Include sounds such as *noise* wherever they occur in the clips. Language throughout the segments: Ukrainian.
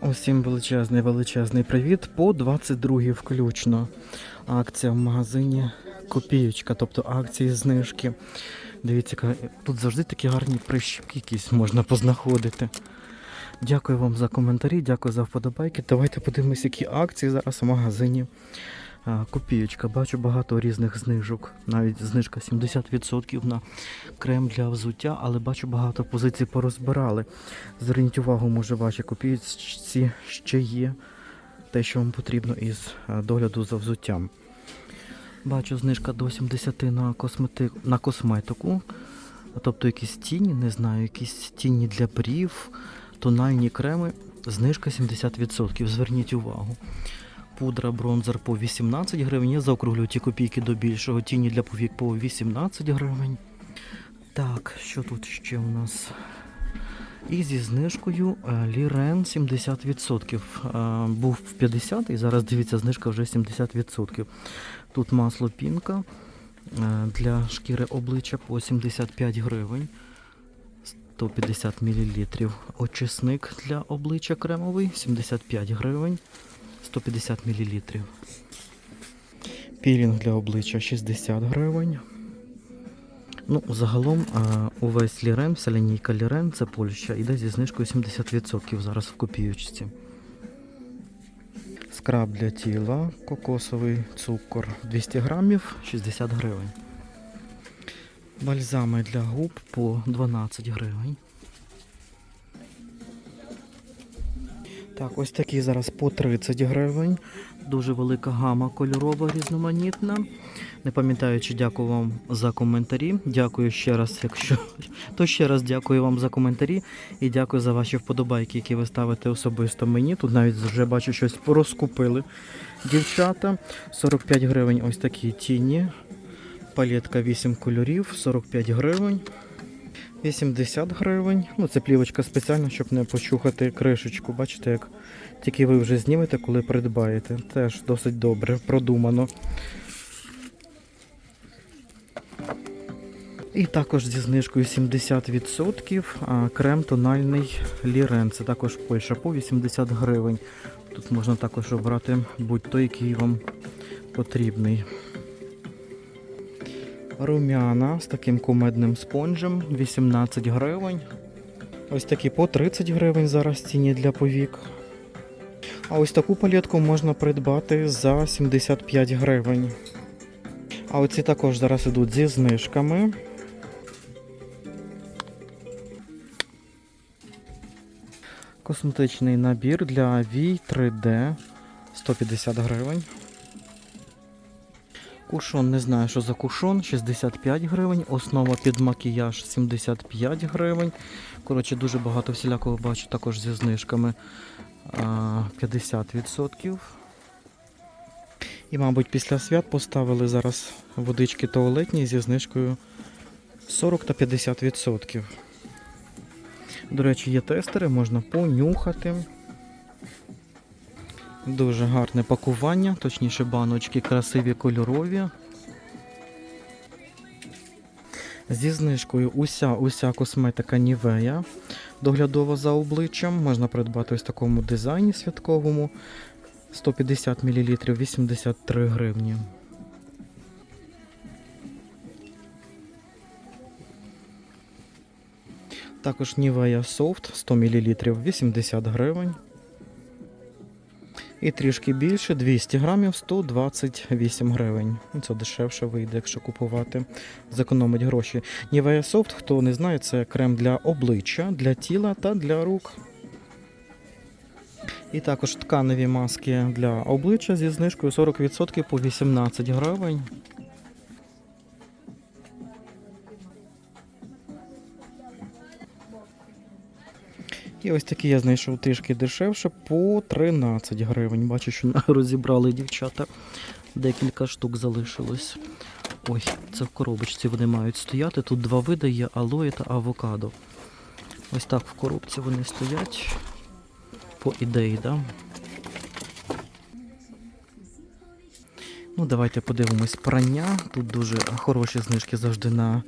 Усім величезний величезний привіт. По 22 включно. Акція в магазині Копієчка, тобто акції знижки. Дивіться, тут завжди такі гарні прищіпки якісь можна познаходити. Дякую вам за коментарі, дякую за вподобайки. Давайте подивимось, які акції зараз в магазині. А, Копієчка. Бачу багато різних знижок. Навіть знижка 70% на крем для взуття, але бачу багато позицій порозбирали. Зверніть увагу, може, ваші копійці ще є те, що вам потрібно із е, догляду за взуттям. Бачу знижка до 70 на, космети... на косметику, тобто якісь тіні, не знаю, якісь тіні для брів, тональні креми. Знижка 70%. Зверніть увагу. Пудра бронзер по 18 гривень. Я заокруглю ті копійки до більшого. Тіні для повік по 18 гривень. Так, що тут ще у нас? І зі знижкою е, Лірен 70%. Е, Був в 50 і зараз дивіться, знижка вже 70%. Тут масло пінка е, для шкіри обличчя по 75 гривень. 150 мл. Очисник для обличчя кремовий 75 гривень. 150 мл. Пілінг для обличчя 60 гривень. Ну, загалом увесь лірен, вся лінійка лірен, це Польща, іде зі знижкою 70% зараз в копіючці. Скраб для тіла, кокосовий цукор 200 грамів, 60 гривень. Бальзами для губ по 12 гривень. Так, ось такі зараз по 30 гривень. Дуже велика гама кольорова, різноманітна. Не пам'ятаю, чи дякую вам за коментарі. Дякую ще раз, якщо *laughs* то ще раз дякую вам за коментарі і дякую за ваші вподобайки, які ви ставите особисто мені. Тут навіть вже бачу щось порозкупили. Дівчата 45 гривень. Ось такі тіні. Палетка 8 кольорів, 45 гривень. 80 гривень. Ну, це плівочка спеціальна, щоб не почухати кришечку. Бачите, як тільки ви вже знімете, коли придбаєте. Теж досить добре, продумано. І також зі знижкою 70% а, крем тональний Лірен. Це також Польща по 80 гривень. Тут можна також обрати будь-той, який вам потрібний. Румяна з таким кумедним спонжем 18 гривень. Ось такі по 30 гривень зараз ціні для повік. А ось таку палетку можна придбати за 75 гривень. А оці також зараз ідуть зі знижками. Косметичний набір для вій 3D 150 гривень. Кушон, не знаю, що за кушон, 65 гривень. Основа під макіяж 75 гривень. Коротше, дуже багато всілякого бачу також зі знижками 50%. І, мабуть, після свят поставили зараз водички туалетні зі знижкою 40 та 50%. До речі, є тестери, можна понюхати. Дуже гарне пакування, точніше баночки красиві кольорові. Зі знижкою уся уся косметика Нівея доглядова за обличчям. Можна придбати ось такому дизайні святковому. 150 мл 83 гривні. Також Nivea Soft 100 мл 80 гривень. І трішки більше 200 грамів 128 гривень. Це дешевше вийде, якщо купувати, зекономить гроші. Нівея Софт, хто не знає, це крем для обличчя, для тіла та для рук. І також тканеві маски для обличчя зі знижкою 40% по 18 гривень. І ось такі я знайшов трішки дешевше по 13 гривень. Бачу, що розібрали дівчата. Декілька штук залишилось. Ой, це в коробочці вони мають стояти. Тут два види є алоє та авокадо. Ось так в коробці вони стоять. По ідеї, да? Ну, давайте подивимось прання. Тут дуже хороші знижки завжди на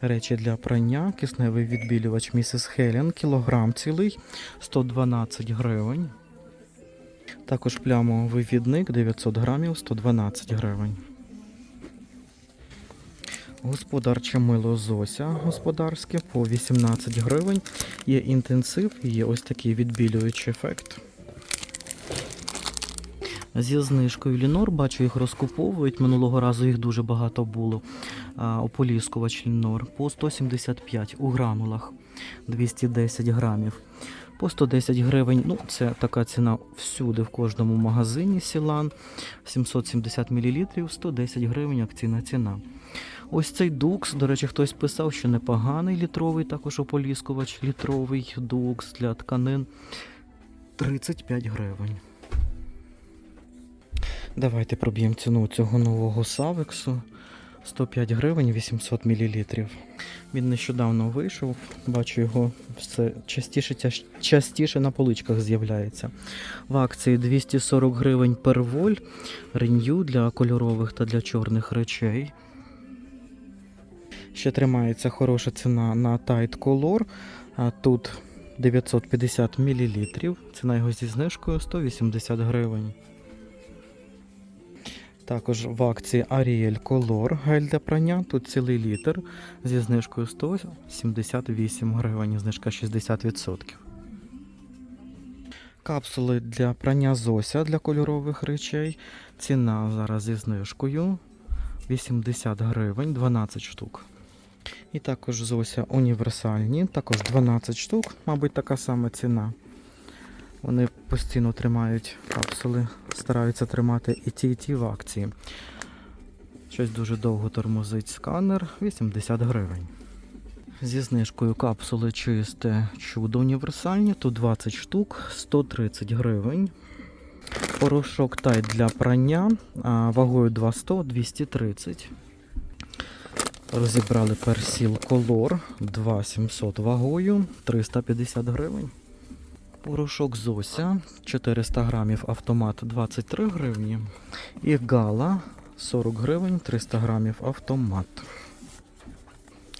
речі для прання. Кисневий відбілювач Mrs. Helen, кілограм цілий, 112 гривень. Також плямовий відник 900 грамів 112 гривень. Господарче мило Зося господарське по 18 гривень. Є інтенсив і є ось такий відбілюючий ефект. Зі знижкою Лінор, бачу, їх розкуповують. Минулого разу їх дуже багато було. А, Ополіскувач Лінор по 175 у гранулах 210 грамів. По 110 гривень. Ну, це така ціна всюди, в кожному магазині Сілан. 770 мл, 110 гривень акційна ціна. Ось цей дукс, до речі, хтось писав, що непоганий літровий, також ополіскувач, літровий дукс для тканин 35 гривень. Давайте проб'ємо ціну цього нового Савексу. 105 гривень 800 мл. Він нещодавно вийшов, бачу його все частіше, частіше на поличках з'являється. В акції 240 гривень per воль, ренью для кольорових та для чорних речей. Ще тримається хороша ціна на Tide Color. Тут 950 мл. Ціна його зі знижкою 180 гривень. Також в акції Ariel Color гель для прання. Тут цілий літр зі знижкою 178 гривень, знижка 60%. Капсули для прання Зося для кольорових речей. Ціна зараз зі знижкою 80 гривень, 12 штук. І також Зося універсальні, також 12 штук, мабуть, така сама ціна. Вони постійно тримають капсули, стараються тримати і ті, і ті в акції. Щось дуже довго тормозить сканер 80 гривень. Зі знижкою капсули чисте чудо універсальні, тут 20 штук, 130 гривень. Порошок тайт для прання вагою 200 230. Розібрали персіл колор 2700 вагою 350 гривень. Порошок Зося 400 грамів автомат 23 гривні. І гала 40 гривень 300 грамів автомат.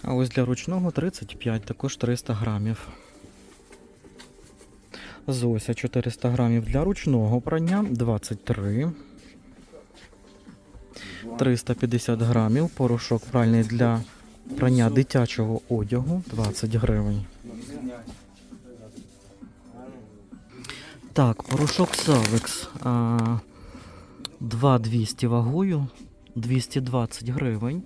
А ось для ручного 35, також 300 грамів. Зося 400 грамів для ручного прання 23. 350 грамів. Порошок пральний для прання дитячого одягу 20 гривень. Так, порошок Савекс. 2200 вагою, 220 гривень.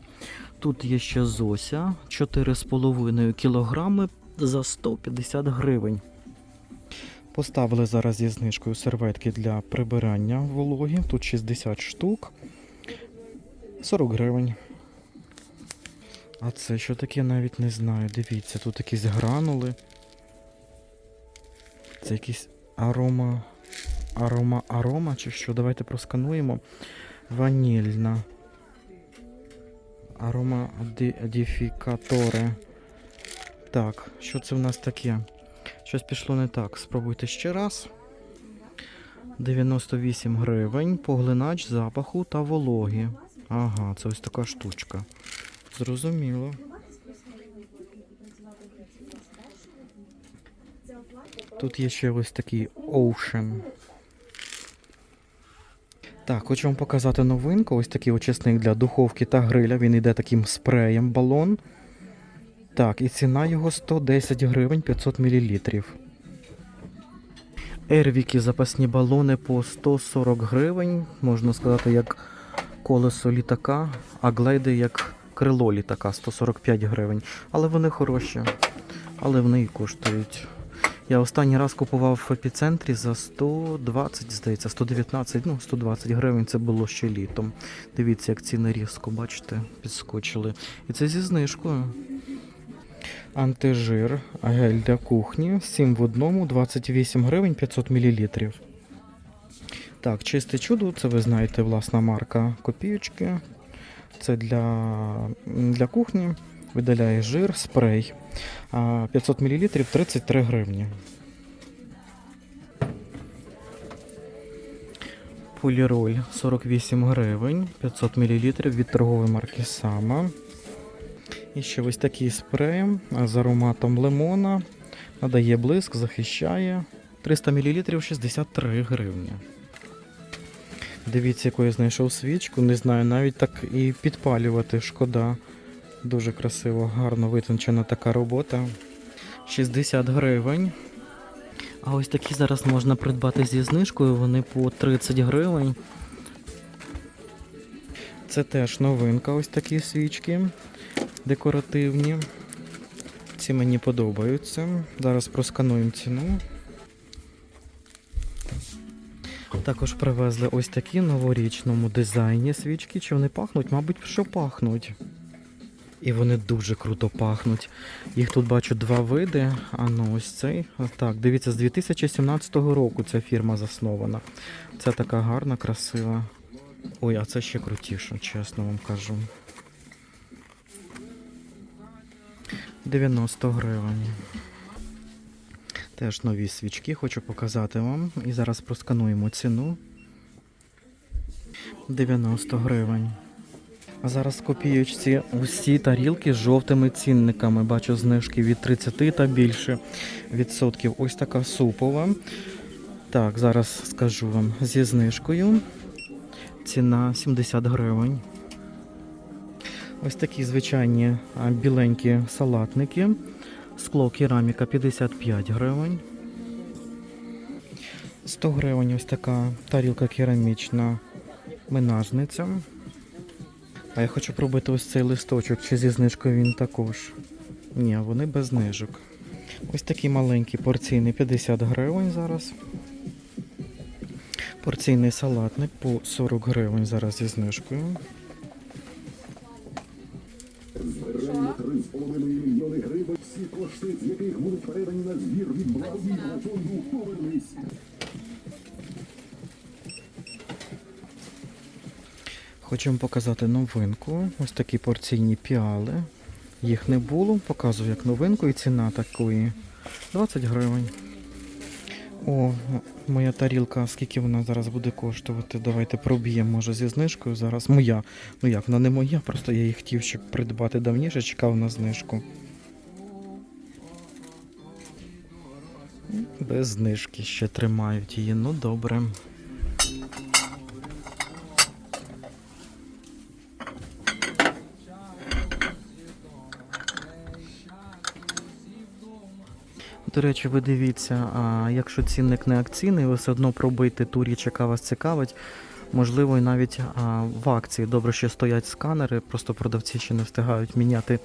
Тут є ще Зося 4,5 кілограми за 150 гривень. Поставили зараз зі знижкою серветки для прибирання вологі. Тут 60 штук. 40 гривень. А це що таке, навіть не знаю. Дивіться, тут якісь гранули. Це якісь арома. Арома, арома чи що? Давайте проскануємо. Ванільна. Арома ді- Так, що це в нас таке? Щось пішло не так. Спробуйте ще раз. 98 гривень, поглинач запаху та вологі. Ага, це ось така штучка. Зрозуміло. Тут є ще ось такий Ocean. Так, хочу вам показати новинку. Ось такий очисник для духовки та гриля. Він йде таким спреєм балон. Так, і ціна його 110 гривень 500 мл. Ервіки запасні балони по 140 гривень. Можна сказати, як колесо літака, а глейди як крило літака 145 гривень. Але вони хороші. Але вони і коштують. Я останній раз купував в епіцентрі за 120, здається, 119, ну 120 гривень. Це було ще літом. Дивіться, як ціни різко, бачите, підскочили. І це зі знижкою. Антижир, гель для кухні, 7 в одному, 28 гривень 500 мл. Так, чисте чудо, це ви знаєте, власна марка копійочки. Це для, для кухні. Видаляє жир, спрей. 500 мл 33 гривні. Поліроль 48 гривень, 500 мл від торгової марки Сама. І ще ось такий спрей з ароматом лимона. Надає блиск, захищає. 300 мл 63 гривні. Дивіться, яку я знайшов свічку. Не знаю, навіть так і підпалювати шкода. Дуже красиво, гарно витончена така робота. 60 гривень. А ось такі зараз можна придбати зі знижкою, вони по 30 гривень. Це теж новинка, ось такі свічки декоративні. Ці мені подобаються. Зараз проскануємо ціну. Також привезли ось такі новорічному дизайні свічки. Чи вони пахнуть? Мабуть, що пахнуть. І вони дуже круто пахнуть. Їх тут бачу два види. А ну ось цей. Так, дивіться, з 2017 року ця фірма заснована. Це така гарна, красива. Ой, а це ще крутіше, чесно вам кажу. 90 гривень. Теж нові свічки хочу показати вам. І зараз проскануємо ціну. 90 гривень. Зараз в копієчці усі тарілки з жовтими цінниками. Бачу знижки від 30 та більше відсотків. Ось така супова. Так, зараз скажу вам зі знижкою. Ціна 70 гривень. Ось такі звичайні біленькі салатники. Скло кераміка 55 гривень. 100 гривень ось така тарілка керамічна минажниця. А я хочу пробити ось цей листочок, чи зі знижкою він також. Ні, вони без знижок. Ось такий маленький порційний 50 гривень зараз. Порційний салатник по 40 гривень зараз зі знижкою. Збирання 3,5 мільйони гривень, всі кошти, з яких будуть передані на збір від благодійного фонду «Повернись». Хочу вам показати новинку. Ось такі порційні піали. Їх не було. Показую як новинку і ціна такої 20 гривень. О, моя тарілка, скільки вона зараз буде коштувати? Давайте проб'ємо, може, зі знижкою зараз. Моя. Ну як, вона не моя, просто я її хотів ще придбати давніше, чекав на знижку. Без знижки ще тримають її. Ну добре. До речі, ви дивіться, а якщо цінник не акційний, ви все одно пробуйте ту річ, яка вас цікавить. Можливо, і навіть а, в акції добре, що стоять сканери, просто продавці ще не встигають міняти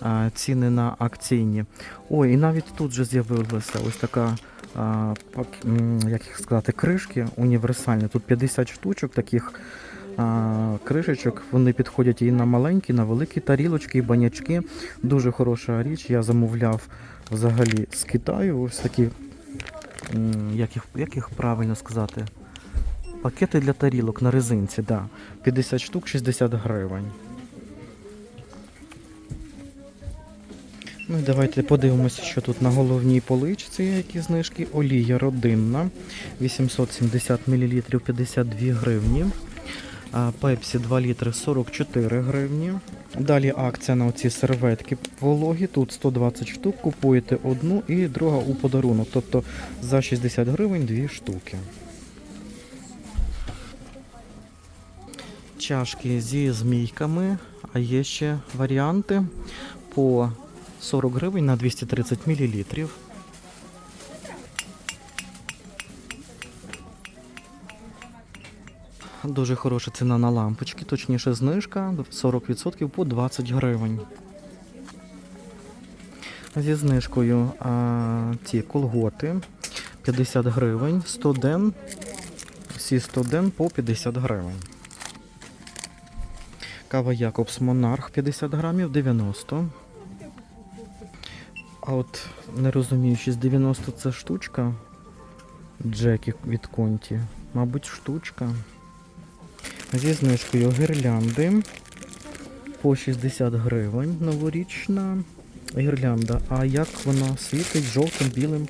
а, ціни на акційні. Ой, і навіть тут же з'явилася ось така, а, пак, як їх сказати, кришки універсальні. Тут 50 штучок таких а, кришечок. Вони підходять і на маленькі, на великі тарілочки, і банячки. Дуже хороша річ. Я замовляв взагалі з Китаю. Ось такі, як їх, як їх правильно сказати? Пакети для тарілок на резинці, да. 50 штук 60 гривень. Ну і давайте подивимося, що тут на головній поличці, які знижки. Олія родинна 870 мл 52 гривні. Пепсі 2 літри 44 гривні. Далі акція на оці серветки вологі. Тут 120 штук, купуєте одну і друга у подарунок. Тобто за 60 гривень дві штуки. Чашки зі змійками, а є ще варіанти по 40 гривень на 230 мл. Дуже хороша ціна на лампочки, точніше знижка 40% по 20 гривень. Зі знижкою а, ці колготи 50 гривень, 100 ден, всі 100 ден по 50 гривень. Кава Якобс Монарх 50 грамів 90. А от не розумію, чи з 90 це штучка. Джекі від Конті. Мабуть, штучка. Зі знижкою гірлянди по 60 гривень новорічна гірлянда. А як вона світить жовтим, білим?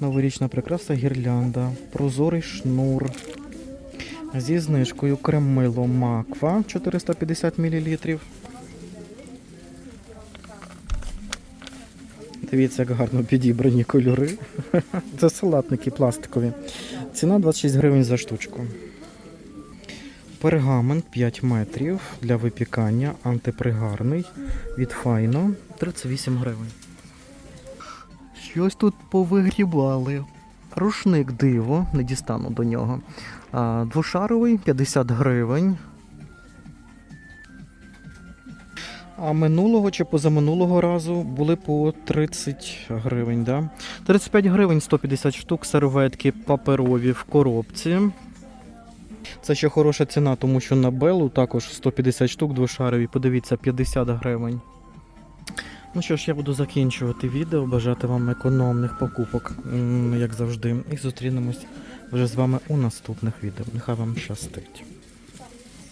Новорічна прикраса гірлянда. Прозорий шнур. Зі знижкою кремило Маква 450 мл. Дивіться, як гарно підібрані кольори. *laughs* Це салатники пластикові. Ціна 26 гривень за штучку. Пергамент 5 метрів для випікання, антипригарний від Файно 38 гривень. Щось тут повигрібали. Рушник диво, не дістану до нього. Двошаровий 50 гривень. А минулого чи позаминулого разу були по 30 гривень, да? 35 гривень 150 штук серветки паперові в коробці. Це ще хороша ціна, тому що на Белу також 150 штук двошарові, подивіться, 50 гривень. Ну що ж, я буду закінчувати відео, бажати вам економних покупок, як завжди. І зустрінемось вже з вами у наступних відео. Нехай вам щастить.